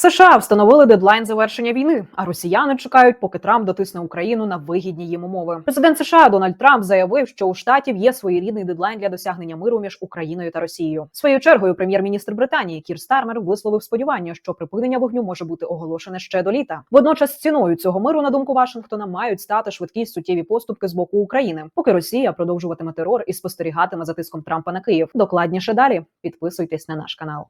США встановили дедлайн завершення війни, а росіяни чекають, поки Трамп дотисне Україну на вигідні їм умови. Президент США Дональд Трамп заявив, що у штатів є своєрідний дедлайн для досягнення миру між Україною та Росією. Своєю чергою, прем'єр-міністр Британії Кір Стармер висловив сподівання, що припинення вогню може бути оголошене ще до літа. Водночас ціною цього миру, на думку Вашингтона, мають стати швидкі суттєві поступки з боку України, поки Росія продовжуватиме терор і спостерігатиме за тиском Трампа на Київ. Докладніше далі підписуйтесь на наш канал.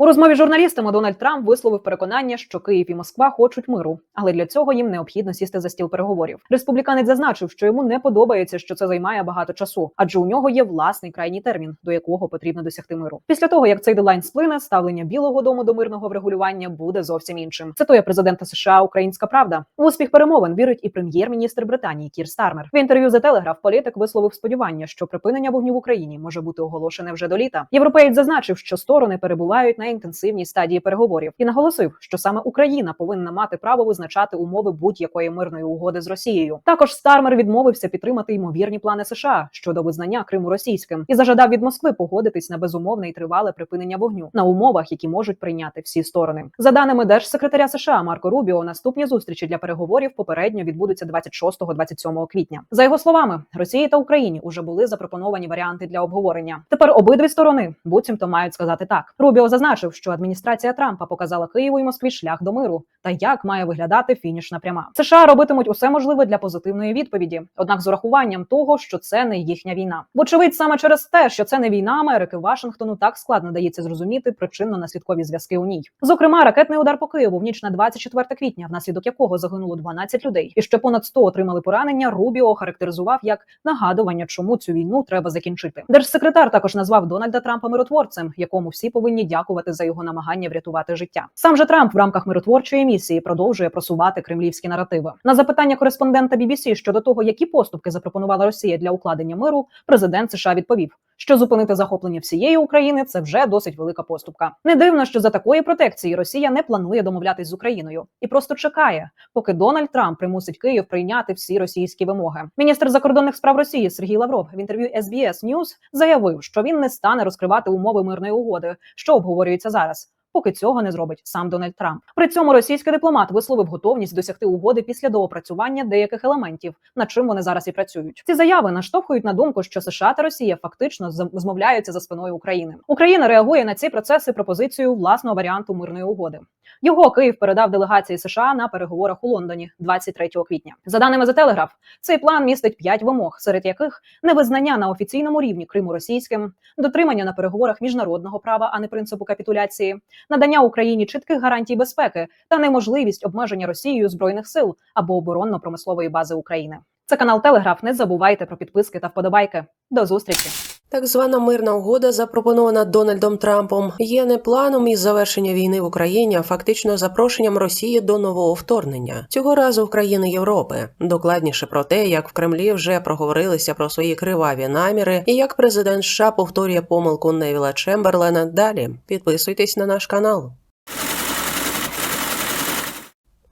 У розмові з журналістами Дональд Трамп висловив переконання, що Київ і Москва хочуть миру, але для цього їм необхідно сісти за стіл переговорів. Республіканець зазначив, що йому не подобається, що це займає багато часу, адже у нього є власний крайній термін, до якого потрібно досягти миру. Після того як цей дедлайн сплине, ставлення Білого Дому до мирного врегулювання буде зовсім іншим. Цитує президента США Українська Правда. В успіх перемовин вірить і прем'єр-міністр Британії Кір Стармер. В інтерв'ю за Телеграф політик висловив сподівання, що припинення вогню в Україні може бути оголошене вже до літа. Європеєць зазначив, що сторони перебувають на інтенсивній стадії переговорів і наголосив, що саме Україна повинна мати право визначати умови будь-якої мирної угоди з Росією. Також Стармер відмовився підтримати ймовірні плани США щодо визнання Криму російським і зажадав від Москви погодитись на безумовне і тривале припинення вогню на умовах, які можуть прийняти всі сторони. За даними держсекретаря США Марко Рубіо, наступні зустрічі для переговорів попередньо відбудуться 26-27 квітня. За його словами, Росії та Україні уже були запропоновані варіанти для обговорення. Тепер обидві сторони буцімто мають сказати так. Рубіо зазначив, що адміністрація Трампа показала Києву і Москві шлях до миру та як має виглядати фінішна пряма. США робитимуть усе можливе для позитивної відповіді, однак з урахуванням того, що це не їхня війна. Вочевидь, саме через те, що це не війна Америки, Вашингтону так складно дається зрозуміти причинно-наслідкові зв'язки у ній. Зокрема, ракетний удар по Києву в ніч на 24 квітня, внаслідок якого загинуло 12 людей, і ще понад 100 отримали поранення. Рубіо характеризував як нагадування, чому цю війну треба закінчити. Держсекретар також назвав Дональда Трампа миротворцем, якому всі повинні дякувати за його намагання врятувати життя. Сам же Трамп в рамках миротворчої місії продовжує просувати кремлівські наративи. На запитання кореспондента BBC щодо того, які поступки запропонувала Росія для укладення миру, президент США відповів, що зупинити захоплення всієї України це вже досить велика поступка. Не дивно, що за такої протекції Росія не планує домовлятись з Україною і просто чекає, поки Дональд Трамп примусить Київ прийняти всі російські вимоги. Міністр закордонних справ Росії Сергій Лавров в інтерв'ю SBS News заявив, що він не стане розкривати умови мирної угоди, що обговорюється зараз. Поки цього не зробить сам Дональд Трамп. При цьому російський дипломат висловив готовність досягти угоди після доопрацювання деяких елементів, над чим вони зараз і працюють. Ці заяви наштовхують на думку, що США та Росія фактично змовляються за спиною України. Україна реагує на ці процеси пропозицією власного варіанту мирної угоди. Його Київ передав делегації США на переговорах у Лондоні 23 квітня. За даними за Телеграф, цей план містить п'ять вимог, серед яких невизнання на офіційному рівні Криму російським, дотримання на переговорах міжнародного права, а не принципу капітуляції, надання Україні чітких гарантій безпеки та неможливість обмеження Росією збройних сил або оборонно-промислової бази України. Це канал Телеграф. Не забувайте про підписки та вподобайки. До зустрічі. Так звана мирна угода, запропонована Дональдом Трампом, є не планом із завершення війни в Україні, а фактично запрошенням Росії до нового вторгнення цього разу в країни Європи. Докладніше про те, як в Кремлі вже проговорилися про свої криваві наміри, і як президент США повторює помилку Невіла Чемберлена. Далі підписуйтесь на наш канал.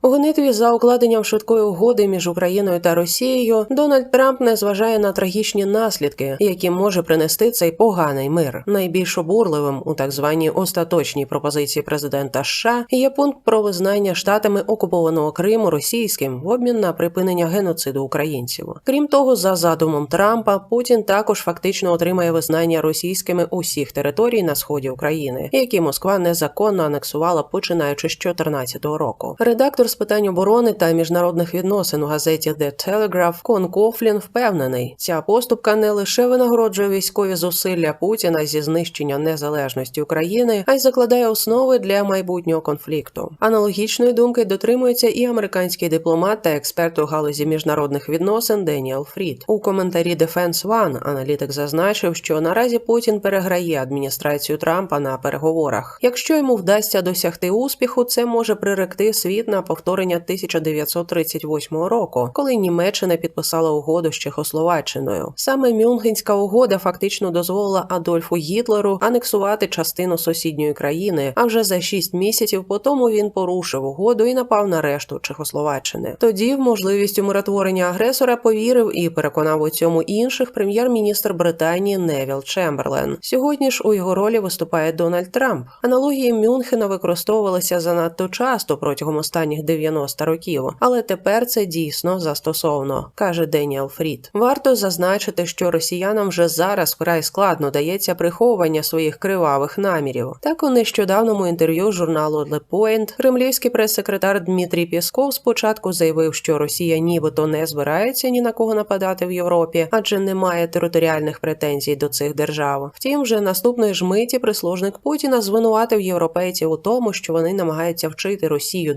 У гонитві за укладенням швидкої угоди між Україною та Росією Дональд Трамп не зважає на трагічні наслідки, які може принести цей поганий мир. Найбільш обурливим у так званій остаточній пропозиції президента США є пункт про визнання штатами окупованого Криму російським в обмін на припинення геноциду українців. Крім того, за задумом Трампа, Путін також фактично отримає визнання російськими усіх територій на сході України, які Москва незаконно анексувала починаючи з 2014 року. Редактор питань оборони та міжнародних відносин у газеті The Telegraph Кон Кофлін впевнений, ця поступка не лише винагороджує військові зусилля Путіна зі знищення незалежності України, а й закладає основи для майбутнього конфлікту. Аналогічної думки дотримується і американський дипломат та експерт у галузі міжнародних відносин Деніел Фрід. У коментарі Defense One аналітик зазначив, що наразі Путін переграє адміністрацію Трампа на переговорах. Якщо йому вдасться досягти успіху, це може приректи світ на повторення повторення 1938 року, коли Німеччина підписала угоду з Чехословаччиною. Саме Мюнхенська угода фактично дозволила Адольфу Гітлеру анексувати частину сусідньої країни. А вже за шість місяців по тому він порушив угоду і напав на решту Чехословаччини. Тоді в можливість умиротворення агресора повірив і переконав у цьому інших прем'єр-міністр Британії Невіл Чемберлен. Сьогодні ж у його ролі виступає Дональд Трамп. Аналогії Мюнхена використовувалися занадто часто протягом останніх 90 років, але тепер це дійсно застосовно, каже Деніел Фрід. Варто зазначити, що росіянам вже зараз вкрай складно дається приховування своїх кривавих намірів. Так у нещодавному інтерв'ю журналу Le Point кремлівський прес-секретар Дмитрій Пєсков спочатку заявив, що Росія нібито не збирається ні на кого нападати в Європі, адже не має територіальних претензій до цих держав. Втім, вже наступної ж миті прислужник Путіна звинуватив європейців у тому, що вони намагаються вчити Росію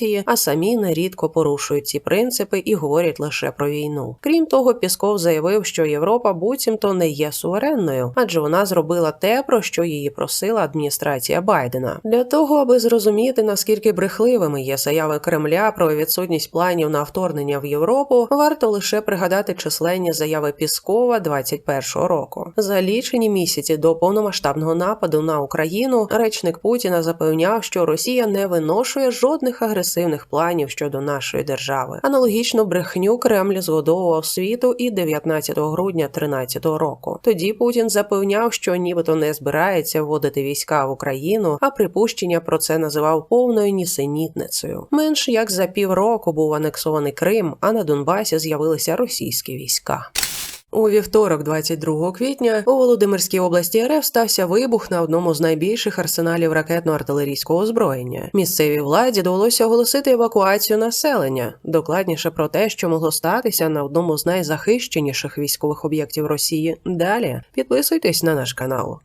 демократії, а самі нерідко порушують ці принципи і говорять лише про війну. Крім того, Пісков заявив, що Європа буцімто не є суверенною, адже вона зробила те, про що її просила адміністрація Байдена. Для того, аби зрозуміти наскільки брехливими є заяви Кремля про відсутність планів на вторгнення в Європу, варто лише пригадати численні заяви Піскова 21-го року. За лічені місяці до повномасштабного нападу на Україну речник Путіна запевняв, що Росія не виношує жодних агресивних планів щодо нашої держави. Аналогічну брехню Кремль згодовував світу і 19 грудня 13 року. Тоді Путін запевняв, що нібито не збирається вводити війська в Україну, а припущення про це називав повною нісенітницею. Менш як за півроку був анексований Крим, а на Донбасі з'явилися російські війська. У вівторок, 22 квітня, у Володимирській області РФ стався вибух на одному з найбільших арсеналів ракетно-артилерійського озброєння. Місцевій владі довелося оголосити евакуацію населення. Докладніше про те, що могло статися на одному з найзахищеніших військових об'єктів Росії. Далі підписуйтесь на наш канал.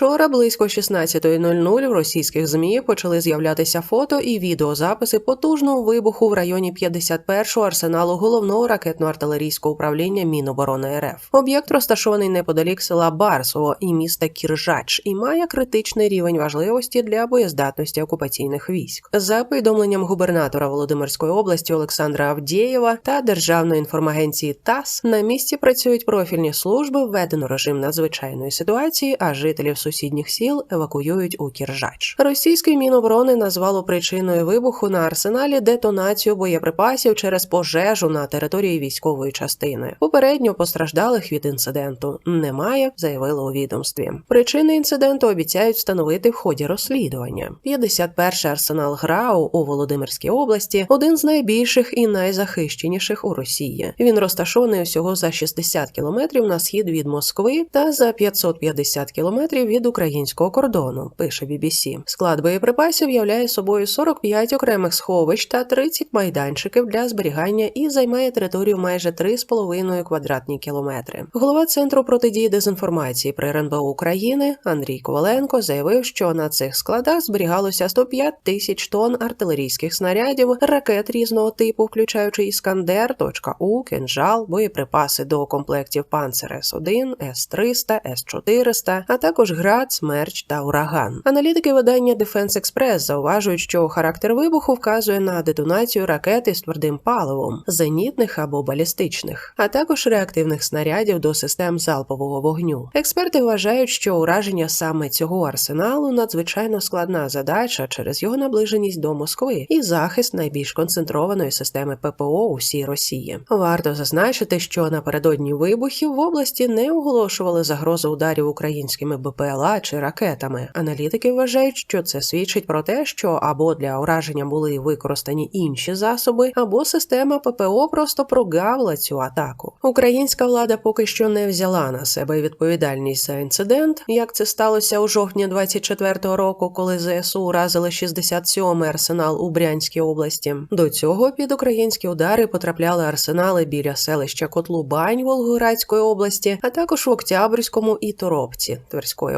Вчора близько 16.00 в російських змі почали з'являтися фото і відеозаписи потужного вибуху в районі 51-го арсеналу головного ракетно-артилерійського управління Міноборони РФ. Об'єкт розташований неподалік села Барсово і міста Кіржач і має критичний рівень важливості для боєздатності окупаційних військ. За повідомленням губернатора Володимирської області Олександра Авдєєва та Державної інформагенції ТАСС на місці працюють профільні служби, введено режим надзвичайної ситуації, а жителів сусідніх сіл евакуюють у Кіржач. Російське міноборони назвало причиною вибуху на арсеналі детонацію боєприпасів через пожежу на території військової частини. Попередньо постраждалих від інциденту немає, заявили у відомстві. Причини інциденту обіцяють встановити в ході розслідування. 51-й арсенал ГРАУ у Володимирській області один з найбільших і найзахищеніших у Росії. Він розташований усього за 60 кілометрів на схід від Москви та за 550 кілометрів від українського кордону. Пише BBC. Склад боєприпасів являє собою 45 окремих сховищ та 30 майданчиків для зберігання і займає територію майже 3,5 квадратні кілометри. Голова центру протидії дезінформації при РНБО України Андрій Коваленко заявив, що на цих складах зберігалося 105 тисяч тонн артилерійських снарядів, ракет різного типу, включаючи Іскандер, точка У, кинжал, боєприпаси до комплектів Панцер С1, С-300, С-400, а також град, смерч та ураган. Аналітики видання Defense Express зауважують, що характер вибуху вказує на детонацію ракети з твердим паливом, зенітних або балістичних, а також реактивних снарядів до систем залпового вогню. Експерти вважають, що ураження саме цього арсеналу надзвичайно складна задача через його наближеність до Москви і захист найбільш концентрованої системи ППО у всій Росії. Варто зазначити, що напередодні вибухів в області не оголошували загрозу ударів українськими БПЛА чи ракетами. Аналітики вважають, що це свідчить про те, що або для ураження були використані інші засоби, або система ППО просто прогавила цю атаку. Українська влада поки що не взяла на себе відповідальність за інцидент, як це сталося у жовтні 24-го року, коли ЗСУ уразили 67-й арсенал у Брянській області. До цього під українські удари потрапляли арсенали біля селища Котлубань Волгоградської області, а також в Октябрьському і Торопці Тверської